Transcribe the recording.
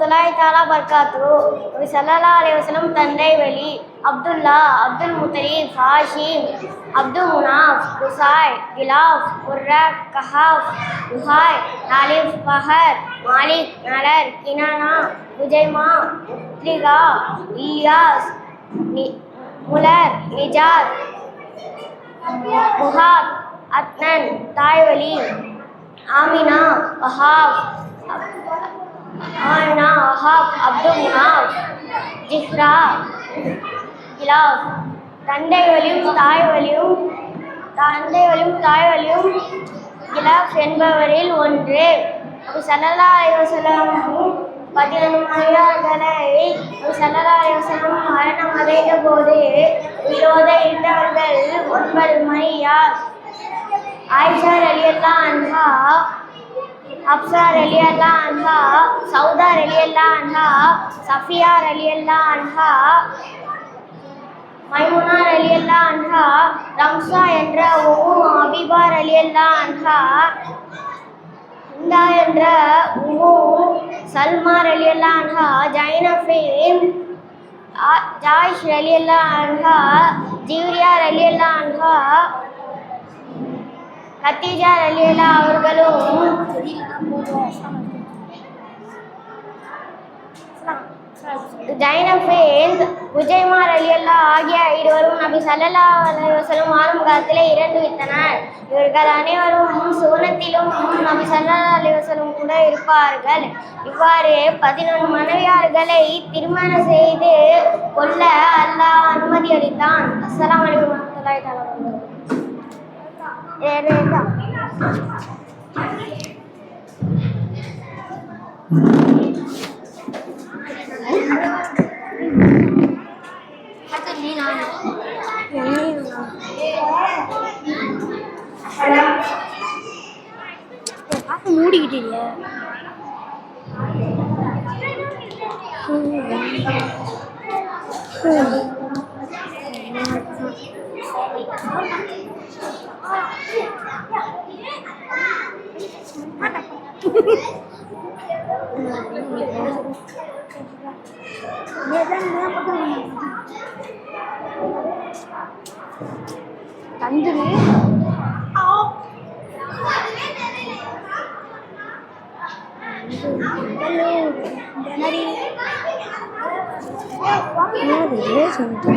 வரமத்துல்லாஹி தாலா பர்காத்து நபி ஸல்லல்லாஹு தந்தை வழி Abdullah Abdul முத்தரீப் Hashim Abdul Munaf Qusai Kilab Murrah Kaab Luayy Ghalib Fihr Malik Nadr Kinana Khuzaima Mudrika Ilyas Mudar Nizar Maad Adnan தாய்வலி Amina Wahab Wahab Abdul Munaf Zuhra Kilab தந்தை வழியும் தாய் வழியும் தந்தை வழியும் தாய் வழியும் கிலாஸ் என்பவரில் ஒன்று அபு சல்லல்லா அலைவசலம் பதினொன்று சல்லல்லா மரணம் அடைந்த போது உயிரோடு இருந்தவர்கள் ஒன்பது மணி ஆயிஷா ரலியல்லா அன்ஹா அப்சா ரலியல்லா அன்ஹா சௌதா ரலியல்லா அன்ஹா சஃபியா ரலியல்லா அன்ஹா மைமுனா ரலியல்லா அன்ஹா ரம்சா என்ற உம்மு அபிபா ரலியல்லா அன்ஹா இந்தா என்ற உம்மு சல்மா ரலியல்லா அன்ஹா ஜைனஃபின் ஆ- ஜாயிஷ் ரலியல்லா அன்ஹா ஜீவ்ரியா ரலியல்லா அன்ஹா கத்தீஜா ரலியல்லா அவர்களும் ஜைனஃபேந்த் அலி ரலியல்லா ஆகிய இருவரும் நபி சல்லல்லா அலைஹி வஸல்லம் வாழும் காலத்திலே இறந்து விட்டனர். இவர்கள் அனைவரும் சுவனத்திலும் நபி ஸல்லல்லாஹு அலைஹி கூட இருப்பார்கள். இவ்வாறு பதினொன்று மனைவியார்களை திருமணம் செய்து கொள்ள அல்லாஹ் அனுமதி அளித்தான். அஸ்ஸலாமு அலைக்கும் வரஹ்மத்துல்லாஹி தஆலா மூடிக்கிட்டீங்க வேற என்ன? தந்துரு. என்னது சொல்லிட்டு